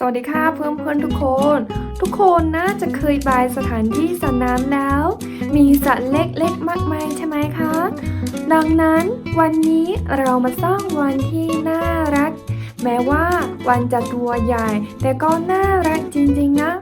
สวัสดีค่ะเพื่อนเพื่อนๆทุกคน ทุกคนน่าจะเคยไปสถานที่สระน้ำแล้ว มีสระเล็กๆมากมายใช่ไหมคะ ดังนั้นวันนี้เรามาสร้างวันที่น่ารัก แม้ว่าวันจะตัวใหญ่ แต่ก็น่ารักจริงๆนะ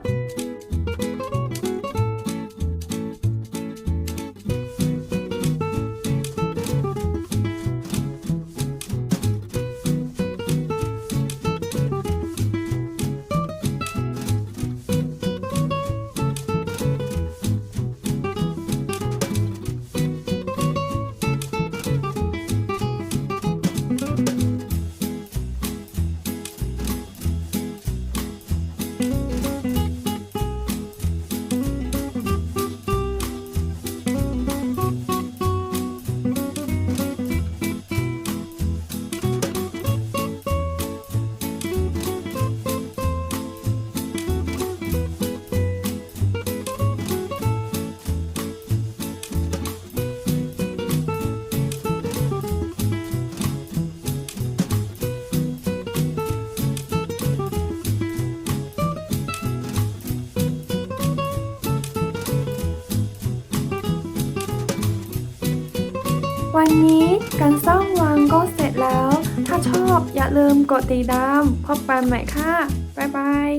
วันนี้การสร้างวังก็เสร็จแล้ว ถ้าชอบอย่าลืมกดติดตามพบกันใหม่ค่ะ บ๊ายบาย